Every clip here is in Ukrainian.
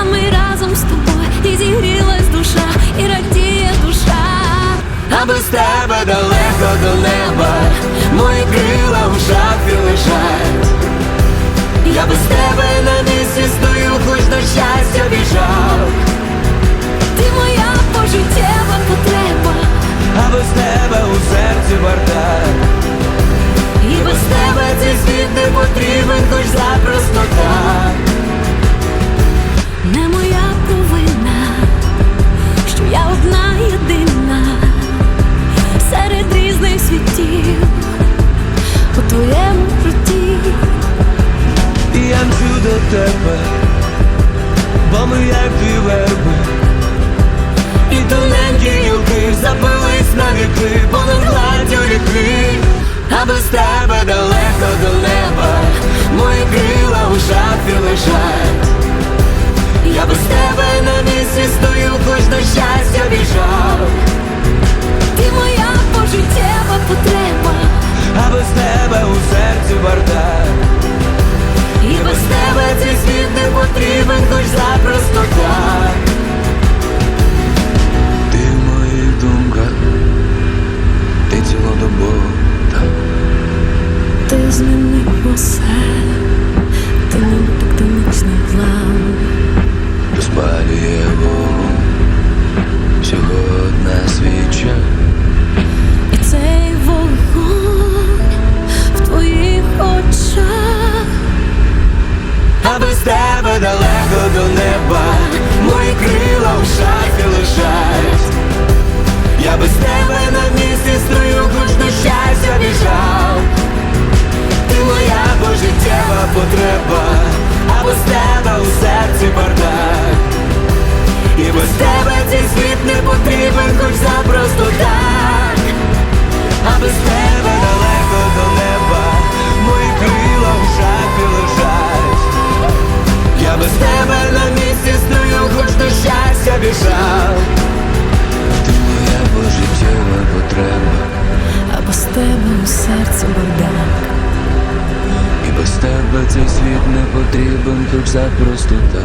а ми разом з тобою і зігрілась душа, і радіє душа. А без тебе далеко до неба, мої крила в шафі лежать. Я без тебе на місці стою, хоч на щастя біжав. Ти моя пожиттєва потреба, А без тебе у серці бардак. і без тебе цей світ не потрібен, хоч запросто так. Я одна єдина серед різних світів у твоєму житті. І я мчу до тебе, бо ми як дві верби. І тоненькі гілки запились на віки, понад гладдю ріки, а без тебе далеко до неба, мої крила у шафі лежать. В шафі лежать. Я без тебе на місці стою, хоч до щастя біжав. Ти моя пожиттєва потреба, а без тебе у серці бардак. І без тебе цей світ не потрібен, цей світ не потрібен, хоч запросто так.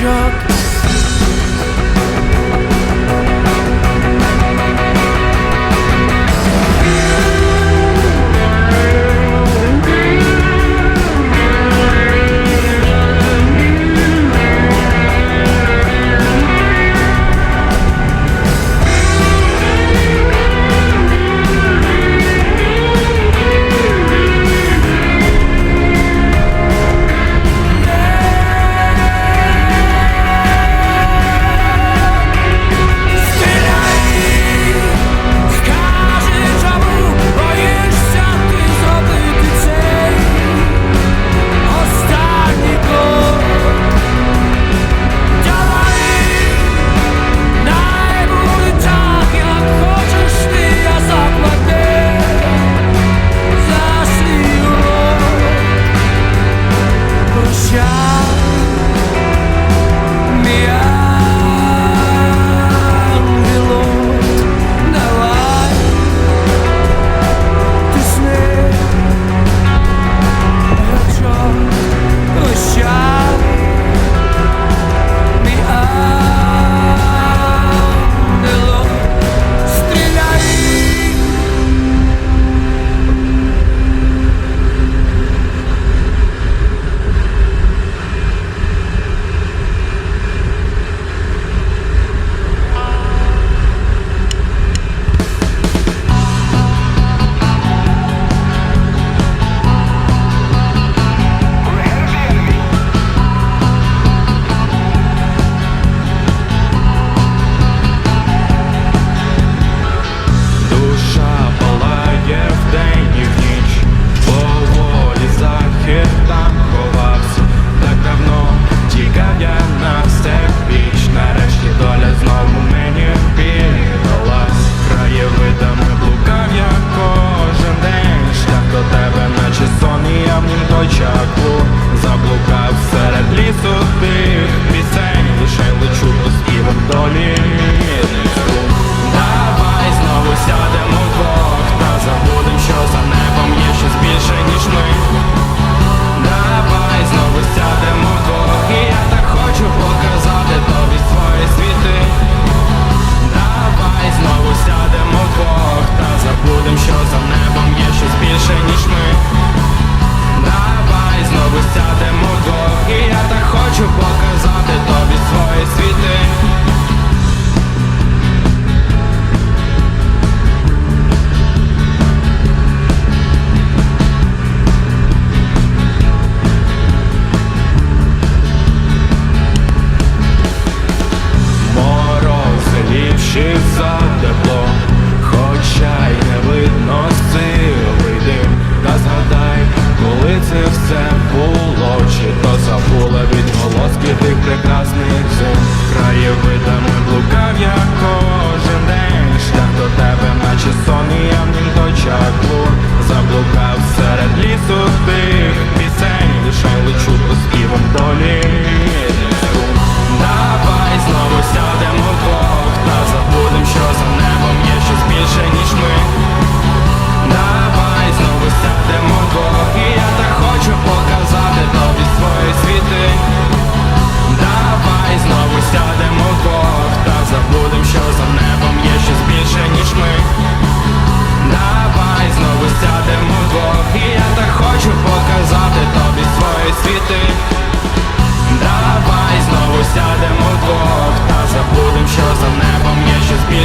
joke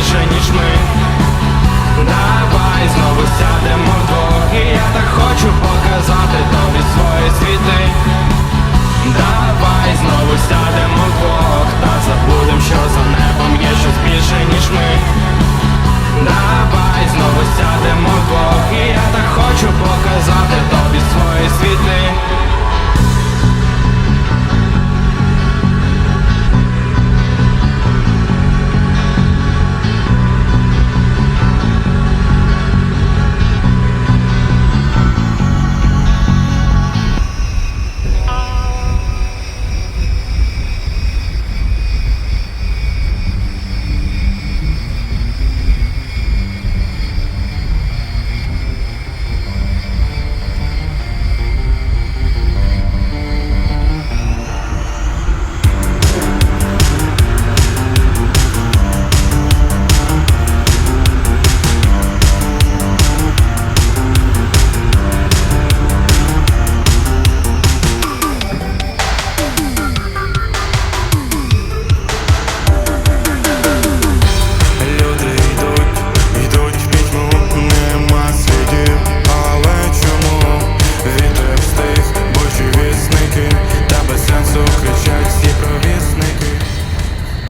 більше, ніж ми. Давай знову сядемо вдвох І я так хочу показати тобі свої світи. Давай знову сядемо вдвох Та забудем, що за небом є щось більше, ніж ми. Давай знову сядемо вдвох І я так хочу показати тобі